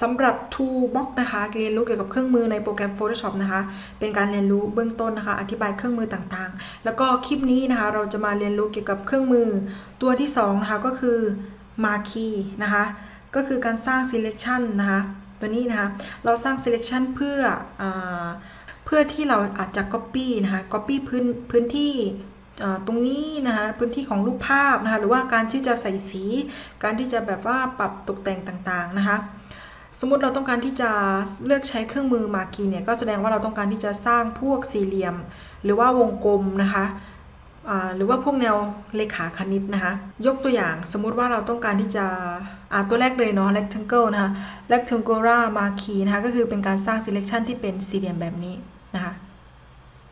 สำหรับ Toolbox นะคะเรียนรู้เกี่ยวกับเครื่องมือในโปรแกรม Photoshop นะคะ เป็นการเรียนรู้เบื้องต้นนะคะ อธิบายเครื่องมือต่างๆ แล้วก็คลิปนี้นะคะ เราจะมาเรียนรู้เกี่ยวกับเครื่องมือ ตัวที่2นะคะก็คือ Marquee นะคะ ก็คือการสร้าง selection นะคะ ตัวนี้นะคะ เราสร้าง selection เพื่ออเพื่อที่เราอาจจะ copy นะคะ copy พื้นพื้นที่ตรงนี้นะคะพื้นที่ของรูปภาพนะคะหรือว่าการที่จะใส่สี การที่จะแบบว่าปรับตกแต่งต่างๆนะคะ สมมติเราต้องการที่จะเลือกใช้เครื่องมือมากีเนี่ยก็แสดงว่าเราต้องการที่จะสร้างพวกสี่เหลี่ยม หรือว่าวงกลมนะคะหรือว่าพวกแนวเลขาคณิตนะคะยกตัวอย่างสมมุติว่าเราต้องการที่จะอ่าตัวแรกเลยเนาะ rectangle นะคะ rectangular marquee นะคะก็คือเป็นการสร้าง selection ที่เป็นสี่เหลี่ยมแบบนี้นะคะ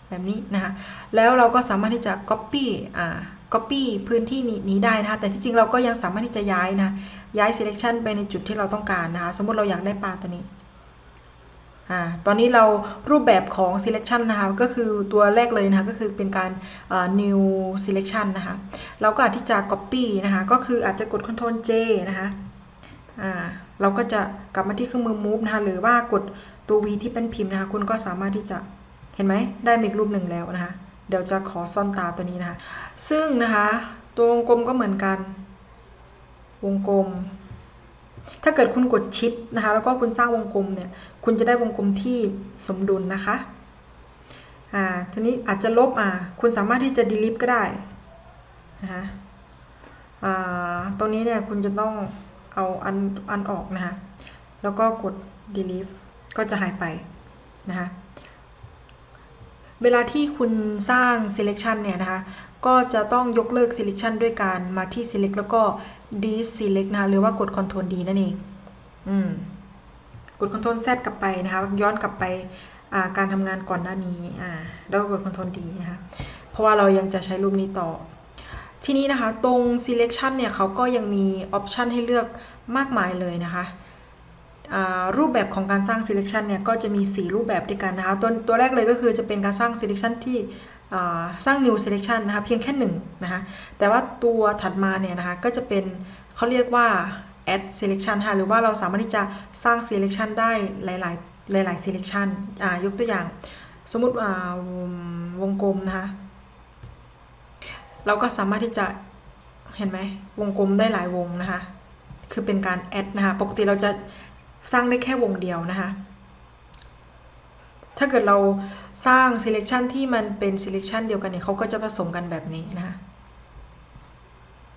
แบบนี้นะคะแล้วเราก็สามารถที่จะ copy อ่า copy พื้นที่นี้นี้ได้นะคะ แต่ที่จริงเราก็ยังสามารถที่จะย้ายนะ ย้าย selection ไปในจุดที่เราต้องการนะคะ สมมติเราอยากได้ปลาตัวนี้อ่าตอนนี้เรารูปแบบของ selection นะคะ ก็คือตัวแรกเลยนะคะ ก็คือเป็นการ new selection นะคะ เราก็อาจที่จะ copy นะคะ ก็คืออาจจะกด control J นะคะอ่าเราก็จะกลับมาที่เครื่องมือ move นะคะ หรือว่ากดตัว V ที่เป็นพิมพ์นะคะ คุณก็สามารถที่จะ เห็นไหม ได้มีอีกรูปหนึ่งแล้วนะคะ เดี๋ยวจะขอซ่อนตาตัวนี้นะคะ ซึ่งนะคะตัววงกลมก็เหมือนกัน วงกลม ถ้าเกิดคุณกดชิปนะคะ แล้วก็คุณสร้างวงกลมเนี่ย คุณจะได้วงกลมที่สมดุลนะคะ อ่า ทีนี้อาจจะลบ อ่า คุณสามารถที่จะ delete ก็ได้นะคะอ่า ตรงนี้เนี่ยคุณจะต้องเอาอันอันออกนะคะ แล้วก็กด delete ก็จะหายไปนะคะ เวลาที่คุณสร้าง selection เนี่ยนะคะ ก็จะต้องยกเลิก selection ด้วยการมาที่ select แล้วก็ deselect นะคะหรือว่ากด control D นั่นเองอืมกด control Z กลับไปนะคะ ย้อนกลับไปการทำงานก่อนหน้านี้อ่าแล้วก็กด Ctrl D นะคะ เพราะว่าเรายังจะใช้รูปนี้ต่อ ทีนี้นะคะ ตรง selection เนี่ยเขาก็ยังมี option ให้เลือกมากมายเลยนะคะ รูปแบบของการสร้าง selection เนี่ยก็จะมี 4 รูปแบบด้วยกันนะคะตัวตัวแรกเลยก็คือจะเป็นการสร้าง selection ที่สร้าง new selection นะคะเพียงแค่หนึ่งนะคะแต่ว่าตัวถัดมาเนี่ยนะคะก็จะเป็นเขาเรียกว่า add selection ค่ะหรือว่าเราสามารถที่จะสร้าง selection ได้หลาย ๆ หลาย ๆ selection ยกตัวอย่าง สมมติวงกลมนะคะเราก็สามารถที่จะเห็นไหมวงกลมได้หลายวงนะคะคือเป็นการ add นะคะปกติเราจะ สร้างได้แค่วงเดียวนะคะ ถ้าเกิดเราสร้าง selection ที่มันเป็น selection เดียวกันเนี่ยเขาก็จะผสมกันแบบนี้นะคะ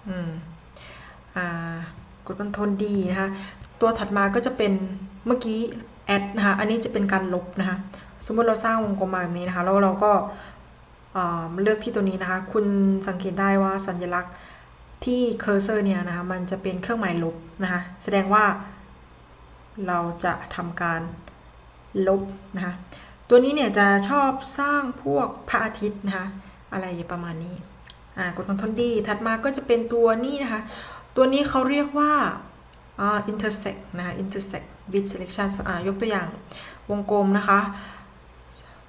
อืมอ่ากด Ctrl D นะคะ ตัวถัดมาก็จะเป็นเมื่อกี้ add นะคะ อันนี้จะเป็นการลบนะคะ สมมติเราสร้างวงกลมมาแบบนี้นะคะ แล้วเราก็เลือกที่ตัวนี้นะคะ คุณสังเกตได้ว่าสัญลักษณ์ที่เคอร์เซอร์เนี่ยนะคะ มันจะเป็นเครื่องหมายลบนะคะ แสดงว่า เราจะทำการลบนะคะตัวนี้เนี่ยจะชอบสร้างพวกพระอาทิตย์นะคะอะไรประมาณนี้อ่ากด Ctrl D ถัดมาก็จะเป็นตัวนี้นะคะตัวนี้เขาเรียกว่าอ่า intersect นะคะ intersect with selection อ่ายกตัวอย่างวงกลมนะคะ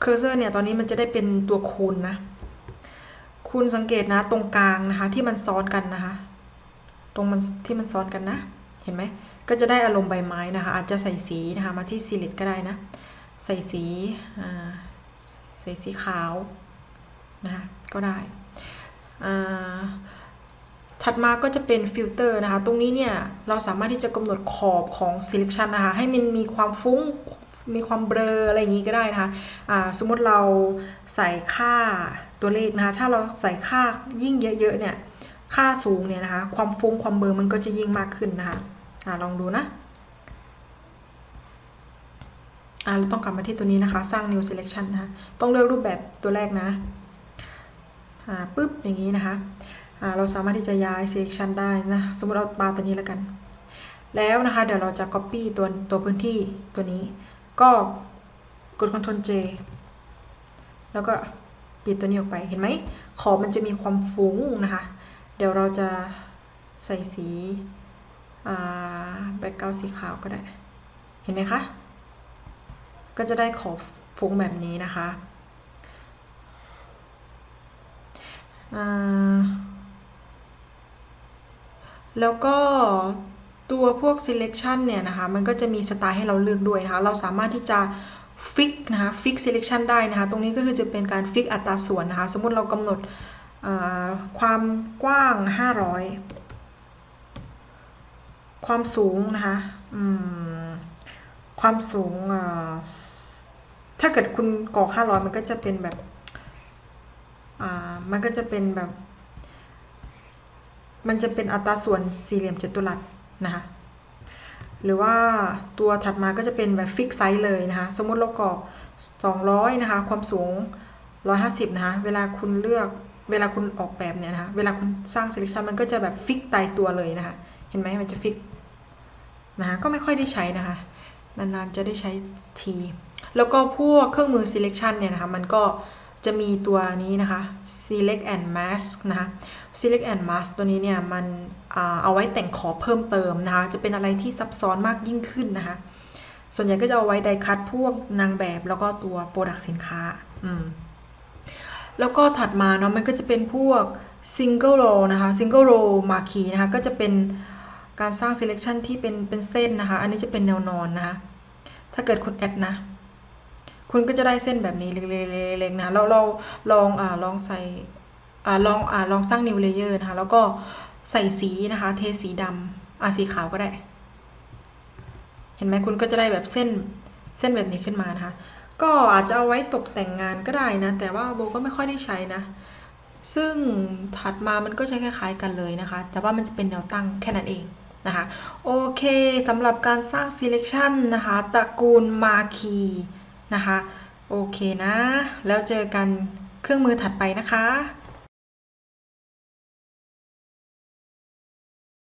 cursor เนี่ยตอนนี้มันจะได้เป็นตัวคูณนะคุณสังเกตนะตรงกลางนะคะที่มันซ้อนกันนะคะตรงมันที่มันซ้อนกันนะ เห็นไหมก็จะได้อารมณ์ใบไม้นะคะ อาจจะใส่สีนะคะมาที่ select ก็ได้นะ ใส่สีใส่สีขาวนะคะก็ได้ถัดมาก็จะเป็นฟิลเตอร์นะคะ ตรงนี้เนี่ยเราสามารถที่จะกำหนดขอบของ selection นะคะ ให้มันมีความฟุ้ง มีความเบลออะไรอย่างนี้ก็ได้นะคะะสมมติเราใส่ค่าตัวเลขนะคะ ถ้าเราใส่ค่ายิ่งเยอะๆเนี่ย ค่าสูงเนี่ยนะคะ ความฟุ้งความเบลอมันก็จะยิ่งมากขึ้นนะคะ อ่าลองดูนะอ่าเราต้องกลับมาที่ตัวนี้นะคะ สร้าง new selection นะคะต้องเลือกรูปแบบตัวแรกนะอ่าปุ๊บอย่างนี้นะคะอ่าเราสามารถที่จะย้าย selection ได้นะ สมมติเอาปลาตัวนี้แล้วกัน แล้วนะคะเดี๋ยวเราจะ copy ตัวตัวพื้นที่ตัวนี้ ก็กด Ctrl J แล้วก็ปิดตัวนี้ออกไปเห็นไหมขอบมันจะมีความฟุ้งนะคะ เดี๋ยวเราจะใส่สี แบ็กกราวสีขาวก็ได้ เห็นไหมคะ ก็จะได้ขอบฟุ้งแบบนี้นะคะแล้วก็ตัวพวก selection เนี่ยนะคะ มันก็จะมีสไตล์ให้เราเลือกด้วยนะคะ เราสามารถที่จะ fix นะคะ fix selection ได้นะคะ ตรงนี้ก็คือจะเป็นการ fix อัตราส่วนนะคะ สมมติเรากำหนดความกว้าง 500 ความสูงนะคะความสูงถ้าเกิดคุณกรอก500มันก็จะเป็นแบบมันก็จะเป็นแบบ มันจะเป็นอัตราส่วนสี่เหลี่ยมจัตุรัสนะคะหรือว่าตัวถัดมาก็จะเป็นแบบฟิกไซส์เลยนะคะ สมมติเรากรอ200 นะคะ ความสูง 150 นะคะ เวลาคุณเลือก เวลาคุณออกแบบเนี่ยนะคะ เวลาคุณสร้าง selection มันก็จะแบบฟิกตายตัวเลยนะคะ เห็นไหมมันจะฟิกนะคะก็ไม่ค่อยได้ใช้นะคะ นานๆจะได้ใช้ที แล้วก็พวกเครื่องมือ selection เนี่ยนะคะ มันก็จะมีตัวนี้นะคะ select and mask นะคะ select and mask ตัวนี้เนี่ยมันเอาไว้แต่งขอบเพิ่มเติมนะคะ จะเป็นอะไรที่ซับซ้อนมากยิ่งขึ้นนะคะ ส่วนใหญ่ก็จะเอาไว้ไดคัดพวกนางแบบแล้วก็ตัวโปรดักต์สินค้า อืม แล้วก็ถัดมาเนาะมันก็จะเป็นพวก single row นะคะ single row marquee นะคะ ก็จะเป็น การสร้าง selection ที่เป็นเป็นเส้นนะคะ อันนี้จะเป็นแนวนอนนะคะ ถ้าเกิดคุณแอดนะ คุณก็จะได้เส้นแบบนี้เล็กๆๆๆนะ เราเราลองอ่าลองใส่อ่าลองอ่าลองสร้าง new layer นะคะ แล้วก็ใส่สีนะคะ เทสีดำอ่าสีขาวก็ได้ เห็นไหมคุณก็จะได้แบบเส้นเส้นแบบนี้ขึ้นมานะคะ ก็อาจจะเอาไว้ตกแต่งงานก็ได้นะ แต่ว่าโบก็ไม่ค่อยได้ใช้นะ ซึ่งถัดมามันก็ใช้คล้ายๆกันเลยนะคะ แต่ว่ามันจะเป็นแนวตั้งแค่นั้นเอง นะคะโอเคสำหรับการสร้าง selection นะคะตระกูลมาคีนะคะโอเคนะ แล้วเจอกันเครื่องมือถัดไปนะคะ